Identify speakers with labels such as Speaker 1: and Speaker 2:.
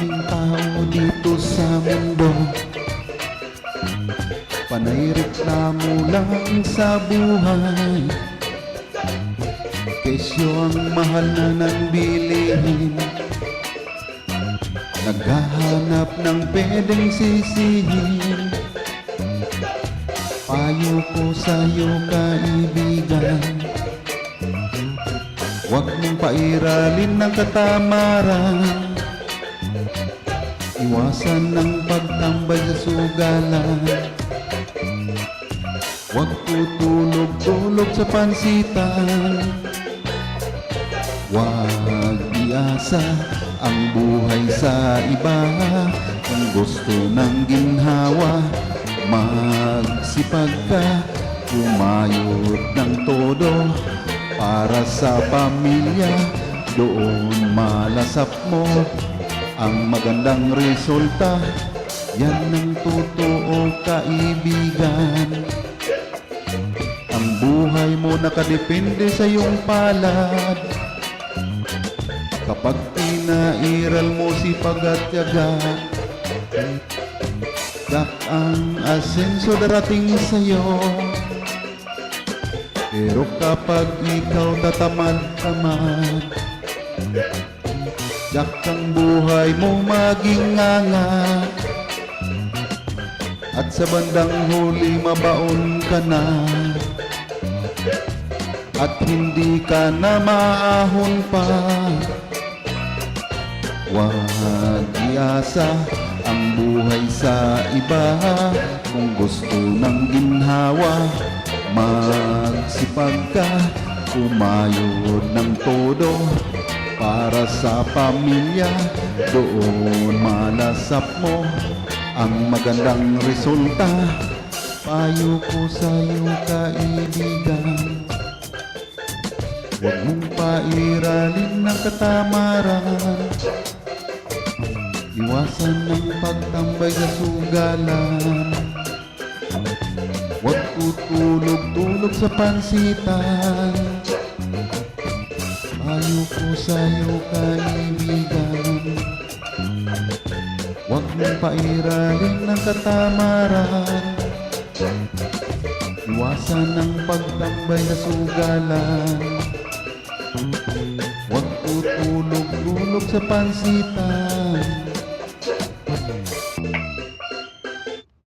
Speaker 1: Maraming tao dito sa mundo. Panay reklamo lang sa buhay. Kesyo ang mahal na ng bilihin Naghahanap ng pwedeng sisihin. Payo ko sa'yo kaibigan. Huwag mong pairalin ng katamaran Iwasan ng pagtambay sa sugalan. Huwag tutulog-tulog sa pansitan. Huwag iasa ang buhay sa iba. Kung gusto ng ginhawa Magsipag ka. Kumayod ng todo Para sa pamilya. Doon malasap mo Ang magandang resulta Yan ang totoo kaibigan. Ang buhay mo nakadepende sa iyong palad. Kapag pinairal mo si at yaga Yak ang asenso darating sa'yo. Pero kapag ikaw tatamad-tamad Yak ang buhay mo maging angat At sa bandang huli mabaon ka na. At hindi ka na maahon pa. Huwag iasa ang buhay sa iba. Kung gusto ng ginhawa Magsipag ka, kumayod ng todo Para sa pamilya, doon malasap mo Ang magandang resulta. Payo ko sa'yo kaibigan. Huwag mong pairalin ng katamaran. Iwasan ng pagtambay sa sugalan. Huwag tutulog-tulog sa pansitan ko sa'yo kaibigan. Huwag mong pairalin ng katamaran Iwasan ng pagtambay sa sugalan. Huwag tutulog-tulog sa pansitan